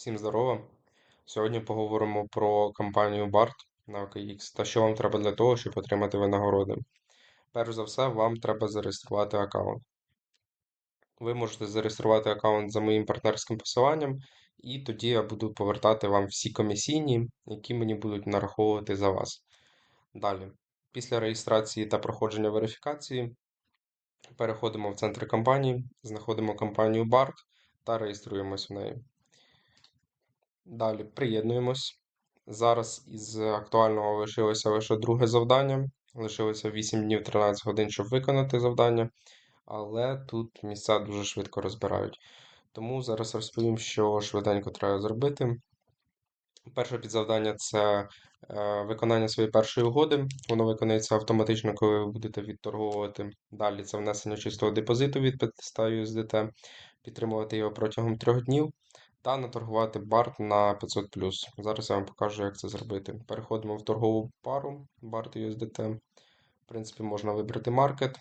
Всім здорово! Сьогодні поговоримо про компанію BART на OKX та що вам треба для того, щоб отримати винагороди. Перш за все, вам треба зареєструвати аккаунт. Ви можете зареєструвати аккаунт за моїм партнерським посиланням, і тоді я буду повертати вам всі комісійні, які мені будуть нараховувати за вас. Далі, після реєстрації та проходження верифікації, переходимо в центр компанії, знаходимо компанію BART та реєструємось в неї. Далі приєднуємось. Зараз із актуального лишилося лише друге завдання. Лишилося 8 днів 13 годин, щоб виконати завдання. Але тут місця дуже швидко розбирають. Тому зараз розповім, що швиденько треба зробити. Перше підзавдання це е, виконання своєї першої угоди. Воно виконується автоматично, коли ви будете відторговувати. Далі це внесення чистого депозиту від 500 USDT, підтримувати його протягом трьох днів та наторгувати BART на 500. Зараз я вам покажу, як це зробити. Переходимо в торгову пару BART USDT. В принципі, можна вибрати маркет.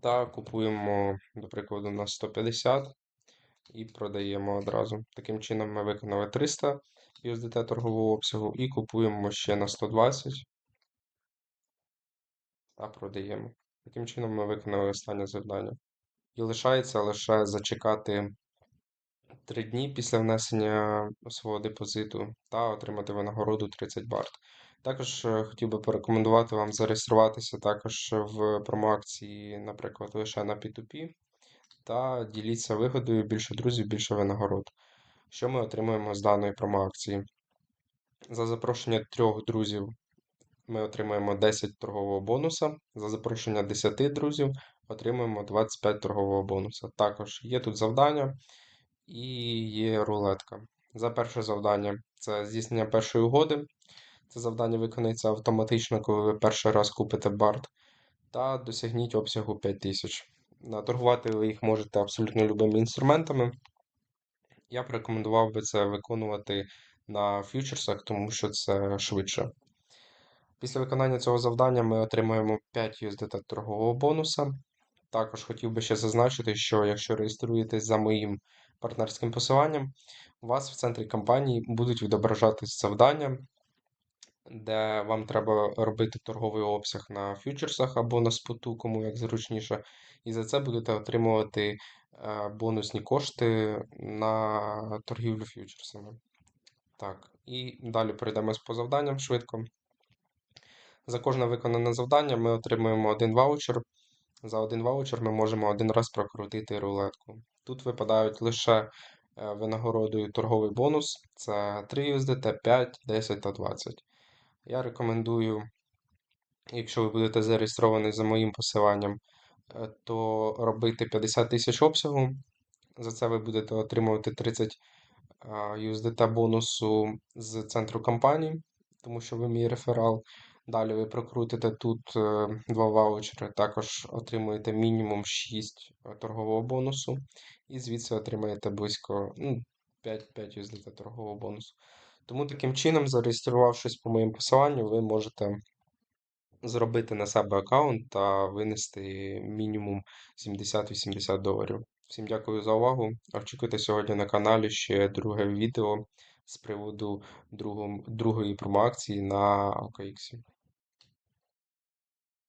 Та купуємо, до прикладу, на 150 і продаємо одразу. Таким чином, ми виконали 300 USDT торгового обсягу і купуємо ще на 120 та продаємо. Таким чином, ми виконали останнє завдання. І лишається лише зачекати 3 дні після внесення свого депозиту та отримати винагороду 30 барт. Також е, хотів би порекомендувати вам зареєструватися також в промоакції, наприклад, лише на P2P, та діліться вигодою більше друзів, більше винагород. Що ми отримуємо з даної промоакції? За запрошення трьох друзів ми отримуємо 10 торгового бонуса. За запрошення 10 друзів отримуємо 25 торгового бонуса. Також є тут завдання і є рулетка. За перше завдання це здійснення першої угоди. Це завдання виконується автоматично, коли ви перший раз купите барт. Та досягніть обсягу 5000. Наторгувати ви їх можете абсолютно любими інструментами. Я б рекомендував би це виконувати на фьючерсах, тому що це швидше. Після виконання цього завдання ми отримуємо 5 USDT торгового бонуса. Також хотів би ще зазначити, що якщо реєструєтесь за моїм партнерським посиланням, у вас в центрі кампанії будуть відображатись завдання, де вам треба робити торговий обсяг на фьючерсах або на споту, кому як зручніше. І за це будете отримувати е, бонусні кошти на торгівлю фьючерсами. Так, і далі перейдемось по завданням швидко. За кожне виконане завдання ми отримуємо один ваучер. За один ваучер ми можемо один раз прокрутити рулетку. Тут випадають лише е, винагородою торговий бонус це 3 USDT, 5, 10 та 20. Я рекомендую, якщо ви будете зареєстровані за моїм посиланням, е, то робити 50 тисяч обсягу. За це ви будете отримувати 30 USDT бонусу з центру компанії, тому що ви мій реферал. Далі ви прокрутите тут е, два ваучери, також отримуєте мінімум 6 е, торгового бонусу, і звідси отримаєте близько ну, 5 5 USDT торгового бонусу. Тому таким чином, зареєструвавшись по моєму посиланню, ви можете зробити на себе аккаунт та винести мінімум 70-80 доларів. Всім дякую за увагу. Очікуйте сьогодні на каналі ще друге відео з приводу другої промоакції на OKX.